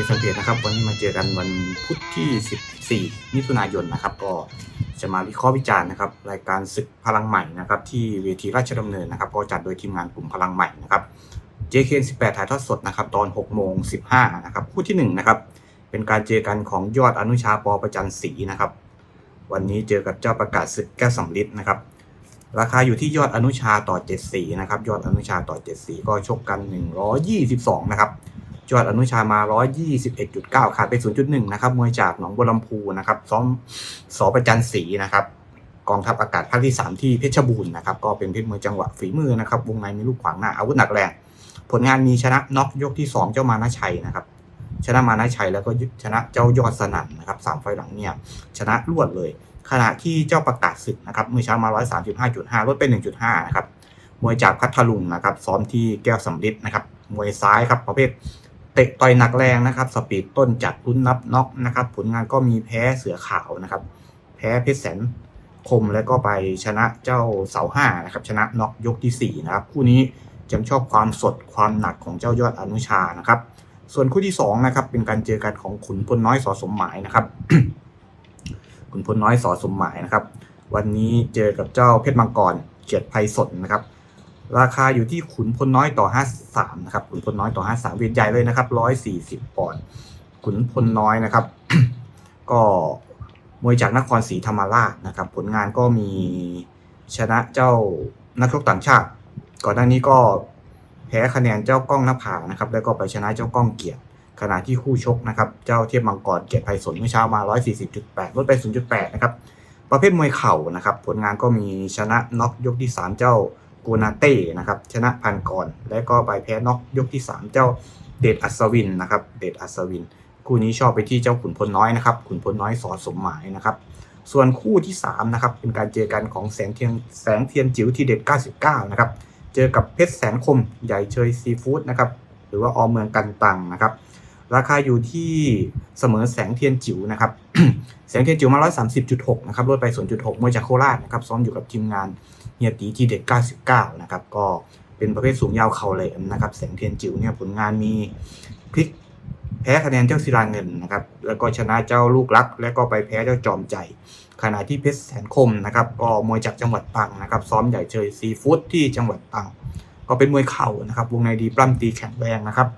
ที่แฟนเพจนะครับ วันนี้มาเจอกันวันพุธที่ 14 มิถุนายนนะครับ ก็จะมาวิเคราะห์วิจารณ์นะครับ รายการศึกพลังใหม่นะครับ ที่เวทีราชดำเนินนะครับ ก็จัดโดยทีมงานกลุ่มพลังใหม่นะครับ JKN 18 ถ่ายทอดสดนะครับ ตอน 6 โมง 15 นะครับ คู่ที่1นะครับ เป็นการเจอกันของยอดอนุชาปอประจันศรีนะครับ วันนี้เจอกับเจ้าประกาศศึกแก้วสำลิดนะครับราคาอยู่ที่ยอดอนุชาต่อ7สีนะครับ ยอดอนุชาต่อ7สีก็ชกกัน 122 นะครับ ยอดอนุชามา 121.9 ขาดไป 0.1 นะครับ มวยจากหนองบัวลำพูนะครับ ซ้อมสอประจันศรีนะครับ กองทัพอากาศภาคที่ 3 ที่เพชรบูรณ์นะครับ ก็เป็นเพชรมวยจังหวะฝีมือนะครับ วงในมีลูกขวางหน้าอาวุธหนักแรง ผลงานมีชนะน็อกยกที่ 2 เจ้ามานาชัยนะครับ ชนะมานาชัยแล้วก็ชนะเจ้ายอดสนั่นนะครับสามไฟหลังเนี่ยชนะรวดเลย ขณะที่เจ้าประกาศศึกนะครับเมื่อเช้ามา 135.5 ลดไป 1.5 นะครับ มวยจากพัทลุงนะครับ ซ้อมที่แก้วสำลิดนะครับ มวยซ้ายครับประเภท เตะต่อยหนักแรงนะครับ สปีดต้นจัดลุ้นนับน็อกนะครับ ผลงานก็มีแพ้เสือขาวนะครับ แพ้เพชรแสนคมแล้วก็ไปชนะเจ้าเสาห้านะครับ ชนะน็อกยกที่ 4 นะครับ คู่นี้จำชอบความสดความหนักของเจ้ายอดอนุชานะครับ ส่วนคู่ที่2นะครับเป็นการเจอกันของขุนพลน้อยสอสมหมายนะครับ ขุนพลน้อยสอสมหมายนะครับ วันนี้เจอกับเจ้าเพชรมังกรเกียรติไพศาลนะครับ ราคาอยู่ที่ขุนพลน้อยต่อ 53 นะครับ ขุนพลน้อยต่อ 53 เวียนใหญ่เลยนะครับ 140ปอนด์ขุนพลน้อยนะครับ ก็มวยจากนครศรีธรรมราชนะครับ ผลงานก็มีชนะเจ้านักชกต่างชาติ ก่อนหน้านี้ก็แพ้คะแนนเจ้ากล้องหน้าผานะครับ แล้วก็ไปชนะเจ้ากล้องเกียรติ ขณะที่คู่ชกนะครับ เจ้าเทียบมังกรเกียรติไพศาลเมื่อเช้ามา 140.8 ลดไป 0.8 นะครับ ประเภทมวยเข่านะครับ ผลงานก็มีชนะน็อกยกที่ 3 เจ้า กูนาเต้นะครับชนะพันกรและก็ไปแพ้น็อกยกที่ 3 เจ้าเดชอัศวินนะครับเดชอัศวิน คู่นี้ชอบไปที่เจ้าขุนพลน้อยนะครับขุนพลน้อยสอสมหมายนะครับส่วนคู่ที่3นะครับเป็นการเจอกันของแสงเทียนแสงเทียนจิ๋วทีเด็ด 99 นะครับ เจอกับเพชรแสนคมใหญ่เชยซีฟู้ดนะครับหรือว่าออเมืองกันตังนะครับ ราคาอยู่ที่เสมอแสงเทียนจิ๋วนะครับแสงเทียนจิ๋วมา 130.6 นะครับลดไป 0.6มวยจากโคราชนะครับซ้อมอยู่กับทีมงานเฮียตีทีเด็ด 99 นะครับ ก็เป็นประเภทสูงยาวเข่าแหลมนะครับ แสงเทียนจิ๋วเนี่ยผลงานมีพลิกแพ้คะแนนเจ้าศิลาเงินนะครับ แล้วก็ชนะเจ้าลูกรัก แล้วก็ไปแพ้เจ้าจอมใจ ขณะที่เพชรแสนคมนะครับ ก็มวยจากจังหวัดตังนะครับ ซ้อมใหญ่เชยซีฟู้ดที่จังหวัดตัง ก็เป็นมวยเข่านะครับ วงในดีปล้ำตีแข็งแรงนะครับ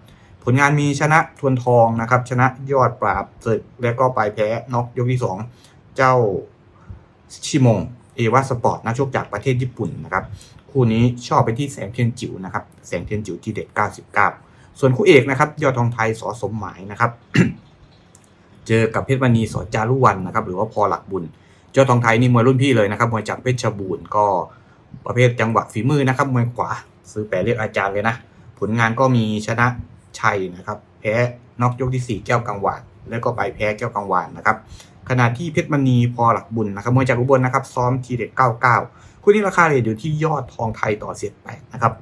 ผลงานมีชนะทวนทองนะครับ ชนะยอดปราบศึกแล้วก็ไปแพ้น็อกยกที่ 2 เจ้าชิมง เอวาสปอร์ตนักชกจากประเทศญี่ปุ่นนะครับคู่นี้ชอบไปที่แสงเทียนจิ๋วนะครับ แสงเทียนจิ๋วที่เด็ด 99 ส่วนคู่เอกนะครับ ยอดทองไทยสอสมหมายนะครับ เจอกับเพชรมณีสอจารุวันนะครับ หรือว่าพอหลักบุญ ยอดทองไทยนี่มวยรุ่นพี่เลยนะครับมวยจากเพชรบูรณ์ก็ประเภทจังหวะฝีมือนะครับมวยขวา ซื้อแปลเรียกอาจารย์เลยนะ ผลงานก็มีชนะ ชัยนะครับ แพ้น็อกยกที่ 4 แก้วกังวานแล้วก็ไปแพ้แก้วกังวานนะครับขณะที่เพชรมณีพอหลักบุญนะครับมวยจากอุบลนะครับซ้อมทีเด็ด99 คู่นี้ราคาเลยอยู่ที่ยอดทองไทยต่อเสียแปดนะครับ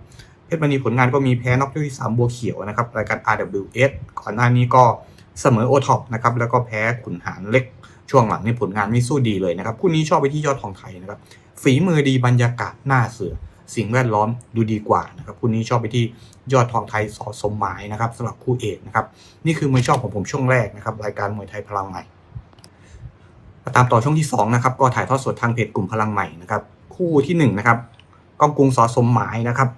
เพชรมณีผลงานก็มีแพ้น็อกยกที่ 3 บัวเขียวนะครับรายการ RWS ก่อนหน้านี้ก็เสมอโอท็อปนะครับแล้วก็แพ้ขุนหารเล็กช่วงหลังนี่ผลงานไม่สู้ดีเลยนะครับคู่นี้ชอบไปที่ยอดทองไทยนะครับฝีมือดีบรรยากาศหน้าเสือ สิ่งแวดล้อมดูดีกว่านะครับคู่นี้ชอบไปที่ยอดทองไทยสอสมหมายนะครับสำหรับคู่เอกนะครับนี่คือมวยชอบของผมช่วงแรกนะครับรายการมวยไทยพลังใหม่มาตามต่อช่วงที่2นะครับก็ถ่ายทอดสดทางเพจกลุ่มพลังใหม่นะครับคู่ที่1นะครับก้องกรุงสอสมหมายนะครับ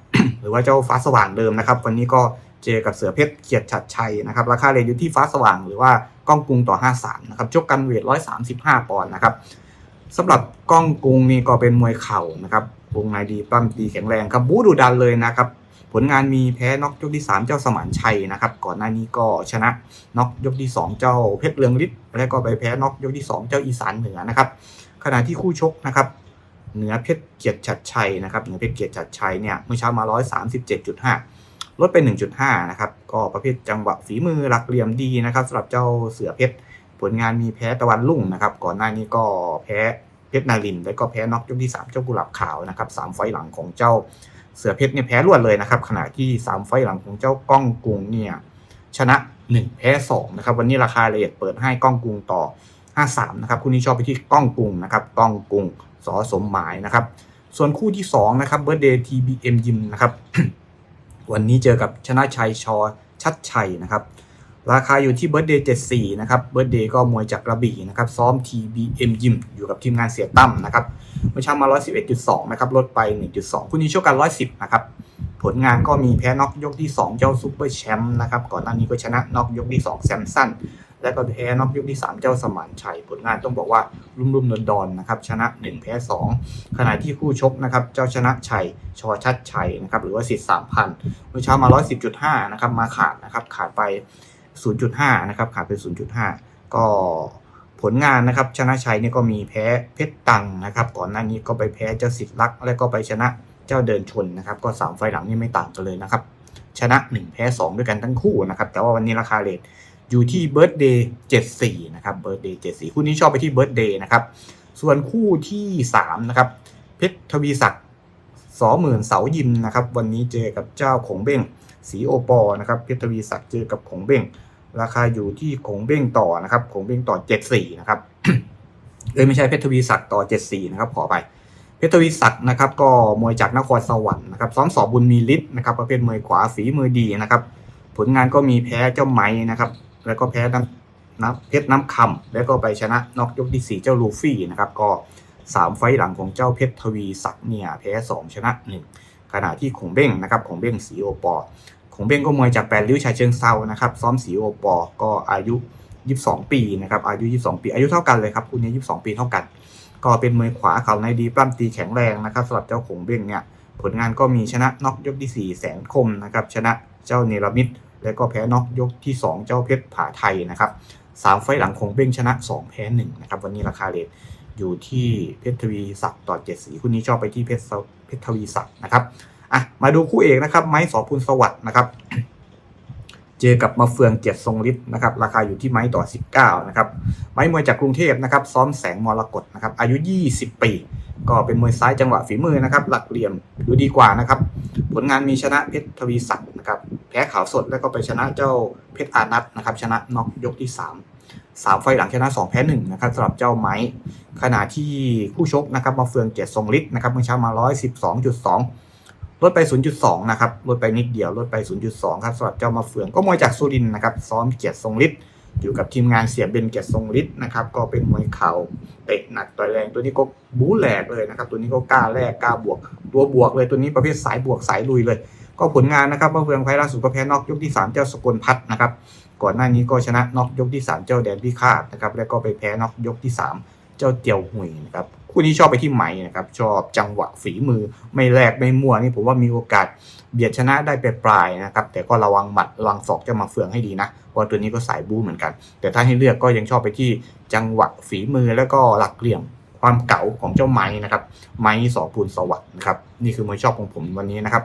หรือว่าเจ้าฟ้าสว่างเดิมนะครับ วันนี้ก็เจอกับเสือเพชรเกียรติชัดชัยนะครับราคาเลยอยู่ที่ฟ้าสว่างหรือว่าก้องกรุงต่อ 53นะครับชกกันเวท135 ปอนด์นะครับ สำหรับกล้องกรุงนี่ก็เป็นมวยเข่านะครับวงในดีปล้ำตีแข็งแรงครับบูดุดันเลยนะครับ ผลงานมีแพ้น็อกยกที่ 3 เจ้าสมานชัยนะครับ ก่อนหน้านี้ก็ชนะน็อกยกที่ 2 เจ้าเพชรเรืองฤทธิ์แล้วก็ไปแพ้น็อกยกที่ 2 เจ้าอีสานเหนือนะครับ ขณะที่คู่ชกนะครับเหนือเพชรเกียรติชัดชัยนะครับเหนือเพชรเกียรติชัดชัยเนี่ยเมื่อเช้ามา 137.5 ลดไป 1.5 นะครับ ก็ประเภทจังหวะฝีมือหลักเหลี่ยมดีนะครับสำหรับเจ้าเสือเพชรผลงานมีแพ้ตะวันลุ่งนะครับ ก่อนหน้านี้ก็แพ้ เพชรนาริน แล้วก็แพ้น็อกยกที่ 3 เจ้ากุหลาบขาวนะครับสามไฟหลังของเจ้าเสือเพชรเนี่ยแพ้รวดเลยนะครับ ขณะที่ 3 ไฟหลังของเจ้าก้องกรุงเนี่ยชนะ 1 แพ้2นะครับวันนี้ราคาละเอียดเปิดให้ก้องกรุงต่อ 53นะครับคู่นี้ชอบไปที่ก้องกรุงนะครับก้องกรุงสอสมหมายนะครับ ส่วนคู่ที่2นะครับเบ r ร์ d เดย์ทีบีเอ็มยิมนะครับวันนี้เจอกับชนะชัยชอชัดชัยนะครับ ราคาอยู่ที่เบิร์ดเดย์74นะครับเบิร์ดเดย์ก็มวยจากกระบี่นะครับ ซ้อม TBM ยิมอยู่กับทีมงานเสียตั้มนะครับเมื่อเช้ามา 111.2 นะครับ ลดไป 1.2คู่นี้ชกกัน 110 นะครับ ผลงานก็มีแพ้น็อกยกที่ 2 เจ้าซูเปอร์แชมป์นะครับ ก่อนหน้านี้ก็ชนะน็อกยกที่ 2 แซมสันและก็แพ้น็อกยกที่ 3 เจ้าสมานชัย ผลงานต้องบอกว่ารุ่มๆดอนๆนะครับ ชนะ 1 แพ้ 2 ขณะที่คู่ชกนะครับ เจ้าชนะชัย ชอชัดชัยนะครับ หรือว่าสิทธิ์3,000เมื่อเช้ามา 110.5 นะครับ มาขาดนะครับ ขาดไป 0.5 นะครับขาดไป0.5 ก็ผลงานนะครับชนะชัยเนี่ยก็มีแพ้เพชรตังนะครับ ก่อนหน้านี้ก็ไปแพ้เจ้าสิทธิ์รัก แล้วก็ไปชนะเจ้าเดินชนนะครับ ก็ 3 ไฟหลังนี่ไม่ต่างกันเลยนะครับ ชนะ 1 แพ้ 2 ด้วยกันทั้งคู่นะครับ แต่ว่าวันนี้ราคาเลทอยู่ที่เบิร์ดเดย์74 นะครับเบิร์ดเดย์74 คู่นี้ชอบไปที่เบิร์ดเดย์นะครับ ส่วนคู่ที่ 3 นะครับ เพชรทวีศักดิ์สอหมื่นเสายิมนะครับ วันนี้เจอกับเจ้าขงเบ้ง สีโอปอนะครับเพชรทวีศักดิ์เจอกับขงเบ้งราคาอยู่ที่ขงเบ้งต่อนะครับขงเบ้งต่อ 74 นะครับเอ้ยไม่ใช่เพชรทวีศักดิ์ต่อ 74 นะครับขอไปเพชรทวีศักดิ์นะครับก็มวยจากนครสวรรค์นะครับซ้อมสอบบุญมีฤทธิ์นะครับประเภทมวยขวาฝีมือดีนะครับ ผลงานก็มีแพ้เจ้าไม้นะครับ แล้วก็แพ้น้ำน้ำเพชรน้ำคำแล้วก็ไปชนะน็อกยกที่สี่เจ้าลูฟี่นะครับก็สามไฟหลังของเจ้าเพชรทวีศักดิ์เนี่ยแพ้สองชนะหนึ่ง ขณะที่ขงเบ้งนะครับขงเบ้งสีโอปอขงเบ้งก็มวยจากแปดริ้วชายเชิงเซานะครับซ้อมสีโอปอก็อายุ 22 ปีนะครับอายุ 22 ปี อายุเท่ากันเลยครับคู่นี้ 22 ปีเท่ากัน ก็เป็นมวยขวาเข่าในดีปล้ำตีแข็งแรงนะครับสำหรับเจ้าขงเบ้งเนี่ยผลงานก็มีชนะน็อกยกที่ 4 แสนคมนะครับชนะเจ้าเนรมิตแล้วก็แพ้น็อกยกที่ 2 เจ้าเพชรผาไทยนะครับสามไฟหลังคงเบ้งชนะ 2 แพ้1นะครับวันนี้ราคาเลท อยู่ที่เพชรทวีศักดิ์ต่อ7สีคู่นี้ชอบไปที่เพชรเพชรทวีศักดิ์นะครับอะมาดูคู่เอกนะครับ ไม้สอพุนสวัสดิ์นะครับ เจอกับมาเฟืองเกียร์ทรงฤทธิ์นะครับ ราคาอยู่ที่ไม้ต่อ 19นะครับไม้มวยจากกรุงเทพนะครับ ซ้อมแสงมรกตนะครับ อายุ 20 ปี ก็เป็นมวยซ้ายจังหวะฝีมือนะครับ หลักเหลี่ยมดูดีกว่านะครับ ผลงานมีชนะเพชรทวีศักดิ์นะครับ แพ้ขาวสดแล้วก็ไปชนะเจ้าเพชรอานัทนะครับ ชนะน็อกยกที่ 3 3 ไฟหลังชนะ 2 แพ้ 1 นะครับสำหรับเจ้าไม้ ขณะที่คู่ชกนะครับมาเฟืองเกียรติทรงฤทธิ์นะครับเมื่อเช้ามา 112.2 ลดไป 0.2 นะครับ ลดไปนิดเดียว ลดไป 0.2 ครับสำหรับเจ้ามาเฟืองก็มวยจากสุรินนะครับซ้อมเกียรติทรงฤทธิ์อยู่กับทีมงานเสียเบนเกียรติทรงฤทธิ์นะครับก็เป็นมวยเข่าเตะหนักต่อยแรงตัวนี้ก็บู๊แหลกเลยนะครับตัวนี้ก็กล้าแลกกล้าบวก ตัวบวกเลยตัวนี้ประเภทสายบวกสายลุยเลย ก็ผลงานนะครับเมาเฟืองไฟล์ล่าสุดก็แพ้น็อกยกที่ 3 เจ้าสกลพัฒนะครับ ก่อนหน้านี้ก็ชนะน็อกยกที่ 3 เจ้าแดนพิฆาตนะครับแล้วก็ไปแพ้น็อกยกที่ 3 เจ้าเตียวหุยนะครับคู่นี้ชอบไปที่ไหมนะครับชอบจังหวะฝีมือไม่แลกไม่มั่วนี่ผมว่ามีโอกาสเบียดชนะได้ไปปลายๆนะครับแต่ก็ระวังหมัดระวังศอกจะมาเฟืองให้ดีนะเพราะตัวนี้ก็สายบู๊เหมือนกัน แต่ถ้าให้เลือกก็ยังชอบไปที่จังหวะฝีมือแล้วก็หลักเหลี่ยมความเก๋าของเจ้าไม้นะครับไม้สอปูนสวัสดนะครับนี่คือมวยชอบของผมวันนี้นะครับ